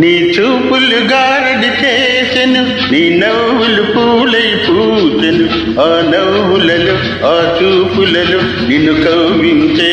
నీ చూపులు గారడి చేసెను నీ నవ్వులు పూలు ఆ నవ్వులలో ఆ చూపులలో నిన్ను కవ్వించే